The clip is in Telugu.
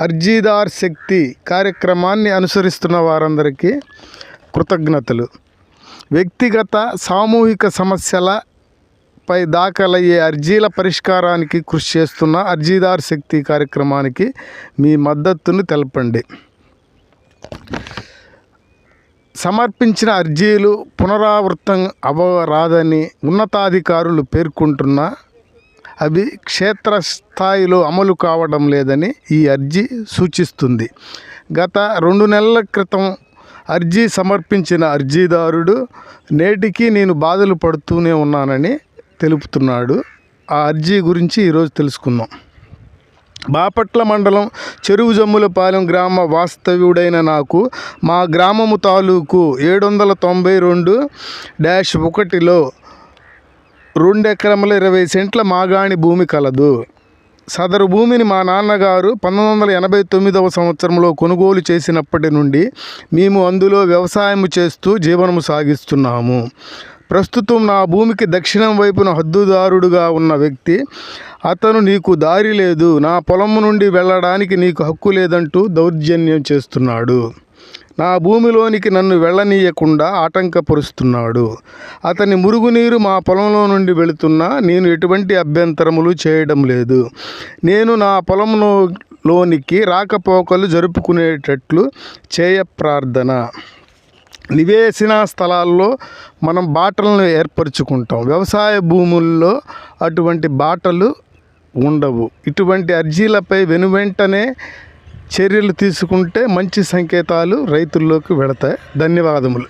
అర్జీదార్ శక్తి కార్యక్రమాన్ని అనుసరిస్తున్న వారందరికీ కృతజ్ఞతలు. వ్యక్తిగత సామూహిక సమస్యలపై దాఖలయ్యే అర్జీల పరిష్కారానికి కృషి చేస్తున్న అర్జీదార్ శక్తి కార్యక్రమానికి మీ మద్దతును తెలపండి. సమర్పించిన అర్జీలు పునరావృతం అవ్వరాదని ఉన్నతాధికారులు పేర్కొంటున్న అవి క్షేత్రస్థాయిలో అమలు కావడం లేదని ఈ అర్జీ సూచిస్తుంది. గత రెండు నెలల క్రితం అర్జీ సమర్పించిన అర్జీదారుడు నేటికి నేను బాధలు పడుతూనే ఉన్నానని తెలుపుతున్నాడు. ఆ అర్జీ గురించి ఈరోజు తెలుసుకుందాం. బాపట్ల మండలం చెరువు జమ్ములపాలెం గ్రామ వాస్తవ్యుడైన నాకు మా గ్రామము తాలూకు ఏడు వందల తొంభై రెండు డాష్ ఒకటిలో రెండు ఎకరముల ఇరవై సెంట్ల మాగాణి భూమి కలదు. సదరు భూమిని మా నాన్నగారు పంతొమ్మిది వందల ఎనభై తొమ్మిదవ సంవత్సరంలో కొనుగోలు చేసినప్పటి నుండి మేము అందులో వ్యవసాయం చేస్తూ జీవనము సాగిస్తున్నాము. ప్రస్తుతం నా భూమికి దక్షిణం వైపున హద్దుదారుడుగా ఉన్న వ్యక్తి అతను నీకు దారి లేదు నా పొలము నుండి వెళ్ళడానికి నీకు హక్కు లేదంటూ దౌర్జన్యం చేస్తున్నాడు. నా భూమిలోనికి నన్ను వెళ్ళనీయకుండా ఆటంకపరుస్తున్నాడు. అతని మురుగునీరు మా పొలంలో నుండి వెళుతున్నా నేను ఎటువంటి అభ్యంతరములు చేయడం లేదు. నేను నా పొలంలో లోనికి రాకపోకలు జరుపుకునేటట్లు చేయ ప్రార్థన. నివేశన స్థలాల్లో మనం బాటలను ఏర్పరచుకుంటాం. వ్యవసాయ భూముల్లో అటువంటి బాటలు ఉండవు. ఇటువంటి అర్జీలపై వెనువెంటనే చర్యలు తీసుకుంటే మంచి సంకేతాలు రైతుల్లోకి వెళతాయి. ధన్యవాదములు.